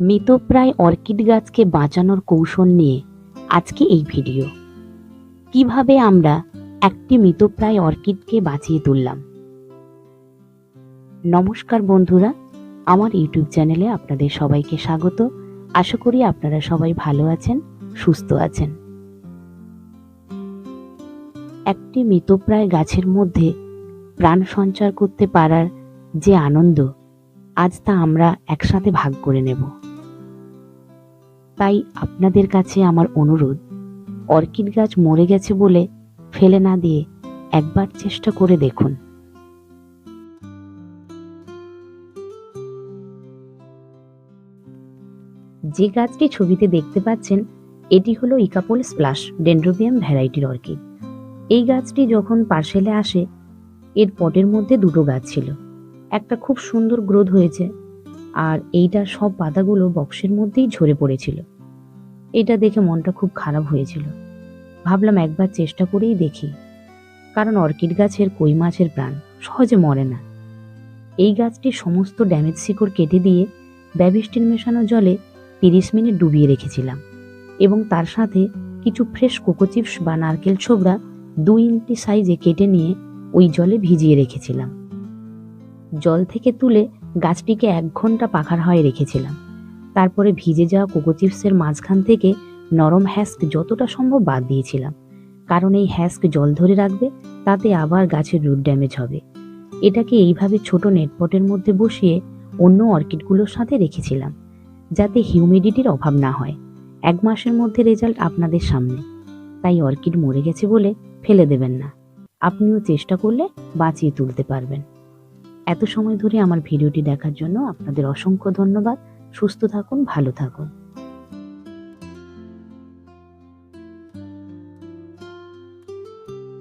মৃতপ্রায় orchid গাছকে বাঁচানোর কৌশল নিয়ে আজকে এই ভিডিও। কীভাবে আমরা একটি মৃতপ্রায় অর্কিডকে বাঁচিয়ে তুললাম? নমস্কার বন্ধুরা, আমার ইউটিউব চ্যানেলে আপনাদের সবাইকে স্বাগত। আশা করি আপনারা সবাই ভালো আছেন, সুস্থ আছেন। একটি মৃতপ্রায় গাছের মধ্যে প্রাণ সঞ্চার করতে পারার যে আনন্দ, আজ তা আমরা একসাথে ভাগ করে নেব। তাই আপনাদের কাছে আমার অনুরোধ, অর্কিড গাছ মরে গেছে বলে ফেলে না দিয়ে একবার চেষ্টা করে দেখুন। যে গাছটি ছবিতে দেখতে পাচ্ছেন, এটি হলো ইকাপোল স্প্লাশ ডেন্ড্রোবিয়াম ভ্যারাইটির অর্কিড। এই গাছটি যখন পার্সেলে আসে, এর পটের মধ্যে দুটো গাছ ছিল। একটা খুব সুন্দর গ্রোথ হয়েছে আর এইটার সব পাতাগুলো বক্সের মধ্যেই ঝরে পড়েছিল। এটা দেখে মনটা খুব খারাপ হয়েছিল। ভাবলাম একবার চেষ্টা করেই দেখি। কারণ অর্কিড গাছের কই মাছের প্রাণ সহজে মরে না। এই গাছটির সমস্ত ড্যামেজ শিকড় কেটে দিয়ে ব্যাবিস্টিন মেশানো জলে তিরিশ মিনিট ডুবিয়ে রেখেছিলাম এবং তার সাথে কিছু ফ্রেশ কোকো চিপস বা নারকেল ছোবড়া দুই ইঞ্চি সাইজে কেটে নিয়ে ওই জলে ভিজিয়ে রেখেছিলাম। জল থেকে তুলে গাছটিকে এক ঘণ্টা পাখার হয়ে রেখেছিলাম। তারপরে ভিজে যাওয়া কোকো চিপসের মাঝখান থেকে নরম হ্যাস্ক যতটা সম্ভব বাদ দিয়েছিলাম, কারণ এই হ্যাস্ক জল ধরে রাখবে, তাতে আবার গাছের রুট ড্যামেজ হবে। এটাকে এইভাবে ছোট নেটপটের মধ্যে বসিয়ে অন্য অর্কিডগুলোর সাথে রেখেছিলাম, যাতে হিউমিডিটির অভাব না হয়। এক মাসের মধ্যে রেজাল্ট আপনাদের সামনে। তাই অর্কিড মরে গেছে বলে ফেলে দেবেন না। আপনিও চেষ্টা করলে বাঁচিয়ে তুলতে পারবেন। এত সময় ধরে আমার ভিডিওটি দেখার জন্য আপনাদের অসংখ্য ধন্যবাদ। সুস্থ থাকুন ভালো থাকুন।